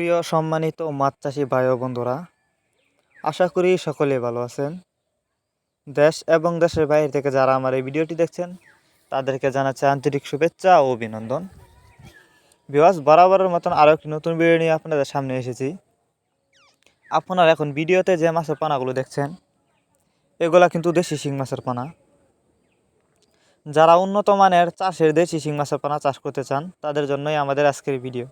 প্রিয়, সম্মানিত মাছ চাষি ভাই ও বন্ধুরা, আশা করি সকলে ভালো আছেন। দেশ এবং দেশের বাইরে থেকে যারা আমার এই ভিডিওটি দেখছেন, তাদেরকে জানাচ্ছি আন্তরিক শুভেচ্ছা ও অভিনন্দন। বিওয়াস বরাবরের মতন আরও একটি নতুন ভিডিও নিয়ে আপনাদের সামনে এসেছি। আপনারা এখন ভিডিওতে যে মাছের পানাগুলো দেখছেন, এগুলা কিন্তু দেশি শিং মাছের পানা। যারা উন্নত মানের চাষের দেশি শিং মাছের পানা চাষ করতে চান, তাদের জন্যই আমাদের আজকের ভিডিও।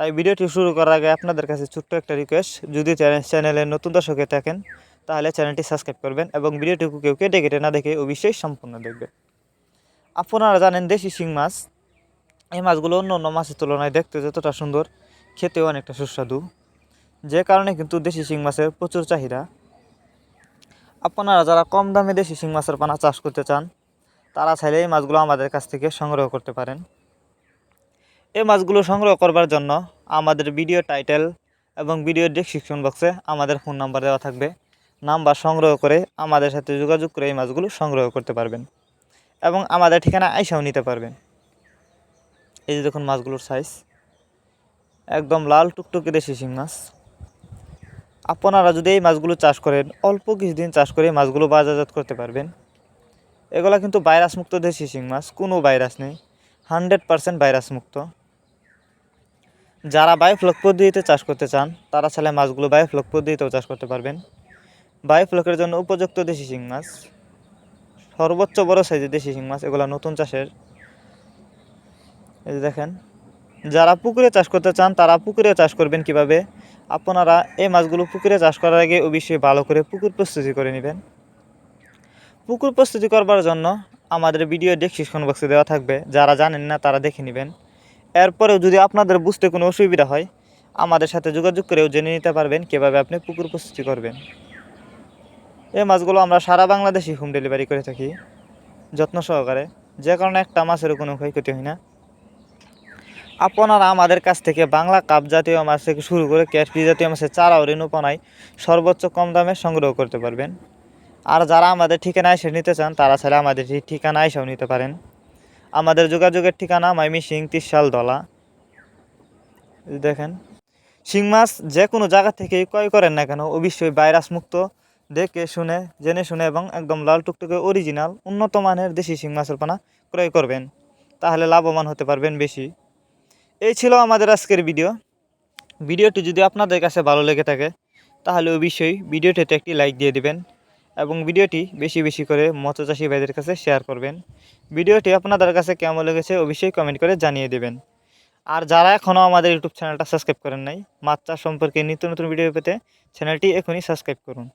তাই ভিডিওটি শুরু করার আগে আপনাদের কাছে ছোট্ট একটা রিকোয়েস্ট যদি চ্যানেল নতুন দর্শকে থাকেন, তাহলে চ্যানেলটি সাবস্ক্রাইব করবেন এবং ভিডিওটিকে কেউ কেটে কেটে না দেখে অবশ্যই সম্পূর্ণ দেখবেন। আপনারা জানেন দেশি শিং মাছ। এই মাছগুলো অন্য অন্য মাছের তুলনায় দেখতে যতটা সুন্দর, খেতেও অনেকটা সুস্বাদু। যে কারণে কিন্তু দেশি শিং মাছের প্রচুর চাহিদা। আপনারা যারা কম দামে দেশি শিং মাছের পানা চাষ করতে চান, তারা চাইলে এই মাছগুলো আমাদের কাছ থেকে সংগ্রহ করতে পারেন। এই মাছগুলো সংগ্রহ করবার জন্য আমাদের ভিডিও টাইটেল এবং ভিডিও ডিসক্রিপশন বক্সে আমাদের ফোন নাম্বার দেওয়া থাকবে। নাম্বার সংগ্রহ করে আমাদের সাথে যোগাযোগ করে এই মাছগুলো সংগ্রহ করতে পারবেন এবং আমাদের ঠিকানা আইসাও নিতে পারবেন। এই যে দেখুন মাছগুলোর সাইজ একদম লাল টুকটুকে দেশি শিং মাছ। আপনারা যদি এই মাছগুলো চাষ করেন, অল্প কিছুদিন চাষ করে মাছগুলো বাজারজাত করতে পারবেন। এগুলো কিন্তু ভাইরাস মুক্ত দেশি শিং মাছ, কোনো ভাইরাস নেই। হান্ড্রেড পারসেন্ট ভাইরাস মুক্ত যারা বায়োফ্লক পদ্ধতিতে চাষ করতে চান, তারা চাইলে মাছগুলো বায়োফ্লক পদ্ধতিতেও চাষ করতে পারবেন। বায়োফ্লকের জন্য উপযুক্ত দেশি শিং মাছ, সর্বোচ্চ বড় সাইজের দেশি শিং মাছ, এগুলো নতুন চাষের। এই যে দেখেন, যারা পুকুরে চাষ করতে চান, তারা পুকুরে চাষ করবেন কীভাবে? আপনারা এই মাছগুলো পুকুরে চাষ করার আগে অবশ্যই ভালো করে পুকুর প্রস্তুতি করে নেবেন। পুকুর প্রস্তুতি করবার জন্য আমাদের ভিডিও ডেসক্রিপশন বক্সে দেওয়া থাকবে, যারা জানেন না তারা দেখে নেবেন। এরপরেও যদি আপনাদের বুঝতে কোনো অসুবিধা হয়, আমাদের সাথে যোগাযোগ করেও জেনে নিতে পারবেন কীভাবে আপনি পুকুর প্রস্তুতি করবেন। এই মাছগুলো আমরা সারা বাংলাদেশে হোম ডেলিভারি করে থাকি, যত্ন সহকারে। যে কারণে একটা মাছেরও কোনো ক্ষয়ক্ষতি হয় না। আপনারা আমাদের কাছ থেকে বাংলা কাপ জাতীয় মাছ থেকে শুরু করে ক্যাটফি জাতীয় মাছের চারা ও রেণুপনায় সর্বোচ্চ কম দামে সংগ্রহ করতে পারবেন। আর যারা আমাদের ঠিকানায় এসে নিতে চান, তারা ছাড়া আমাদের ঠিক ঠিকানায় এসেও নিতে পারেন। আমাদের যোগাযোগের ঠিকানা মাইমি সিং তিরশাল দলা। দেখেন, শিং মাছ যে কোনো জায়গা থেকেই ক্রয় করেন না কেন, অবশ্যই ভাইরাস মুক্ত। দেখে শুনে, জেনে শুনে এবং একদম লাল টুকটুকে অরিজিনাল উন্নত মানের দেশি শিং মাছের পানা ক্রয় করবেন। তাহলে লাভবান হতে পারবেন বেশি। এই ছিল আমাদের আজকের ভিডিও। ভিডিওটি যদি আপনাদের কাছে ভালো লেগে থাকে, তাহলে অবশ্যই ভিডিওটিতে একটি লাইক দিয়ে দিবেন। এবং ভিডিওটি বেশি বেশি করে মৎস্যচাষী ভাইদের কাছে শেয়ার করবেন। ভিডিওটি আপনাদের কাছে কেমন লেগেছে অবশ্যই কমেন্ট করে জানিয়ে দেবেন। আর যারা এখনও আমাদের ইউটিউব চ্যানেলটা সাবস্ক্রাইব করেন নাই, মাছ চাষ সম্পর্কে নিত্য নতুন ভিডিও পেতে চ্যানেলটি এখনই সাবস্ক্রাইব করুন।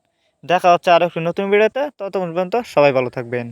দেখা হচ্ছে আরও একটি নতুন ভিডিওতে ততক্ষণ পর্যন্ত সবাই ভালো থাকবেন।